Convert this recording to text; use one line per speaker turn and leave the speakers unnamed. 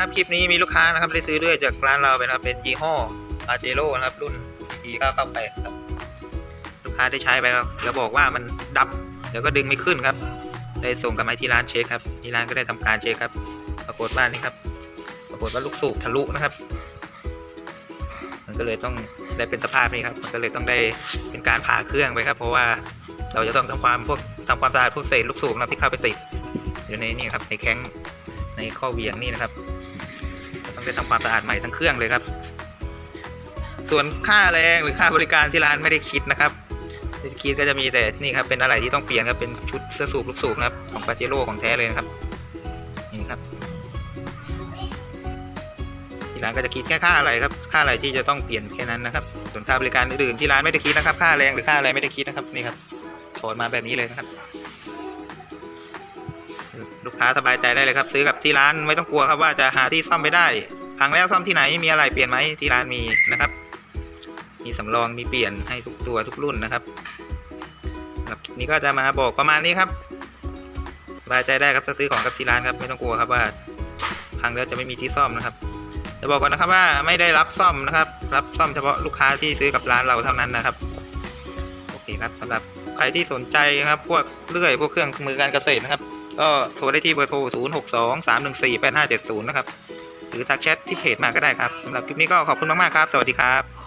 ครับคลิปนี้มีลูกค้านะครับได้ซื้อด้วยจากร้านเราเป็นครับเป็นยี่ห้ออาเจโร่นะครับรุ่น e 9 9 8 ครับลูกค้าได้ใช้ไปครับแล้วบอกว่ามันดับเดี๋ยวก็ดึงไม่ขึ้นครับ ได้ส่งกลับมาที่ร้านเช็คครับที่ร้านก็ได้ทำการเช็คครับ ปรากฏว่านี่ครับ ปรากฏว่าลูกสูบทะลุนะครับ มันก็เลยต้องได้เป็นสภาพนี้ครับ มันก็เลยต้องได้เป็นการผ่าเครื่องไปครับ เพราะว่าเราจะต้องทำความพวกทำความสะอาดพวกเศษลูกสูบนะที่เข้าไปติดอยู่ในนี่ครับในแข้ง ในข้อเหวียงนี่นะครับต้องได้ทำความสะอาดใหม่ทั้งเครื่องเลยครับ ส่วนค่าแรงหรือค่าบริการที่ร้านไม่ได้คิดนะครับที่คิดก็จะมีแต่นี่ครับเป็นอะไรที่ต้องเปลี่ยนครับเป็นชุดเสื้อสูบลูกสูบนะครับของปาเจโร่ของแท้เลยนะครับนี่ครับที่ร้านก็จะคิดแค่ค่าอะไรครับ ค่าอะไรที่จะต้องเปลี่ยนแค่นั้นนะครับ ส่วนค่าบริการอื่นๆที่ร้านไม่ได้คิดนะครับ ค่าแรงหรือค่าอะไรไม่ได้คิดนะครับนี่ครับถอนมาแบบนี้เลยนะครับ ลูกค้าสบายใจได้เลยครับ ซื้อกับที่ร้านไม่ต้องกลัวครับว่าจะหาที่ซ่อมไม่ได้ พังแล้วซ่อมที่ไหนมีอะไรเปลี่ยนไหมที่ร้านมีนะครับ มีสำรองมีเปลี่ยนให้ทุกตัวทุกรุ่นนะครับครับนี้ก็จะมาบอกประมาณนี้ครับสบายใจได้ครับถ้าซื้อของกับที่ร้านครับไม่ต้องกลัวครับว่า พังแล้วจะไม่มีที่ซ่อมนะครับจะบอกก่อนนะครับว่าไม่ได้รับซ่อมนะครับ รับซ่อมเฉพาะลูกค้าที่ซื้อกับร้านเราเท่านั้นนะครับโอเคครับสำหรับใครที่สนใจนะครับ พวกเลื่อยพวกเครื่องมือการเกษตรนะครับ ก็โทรได้ที่เบอร์โทร 0 6 2 3 1 4 8 5 7 0 นะครับ หรือทักแชทที่เพจมาก็ได้ครับสำหรับคลิปนี้ก็ขอบคุณมาก ๆ ครับ สวัสดีครับ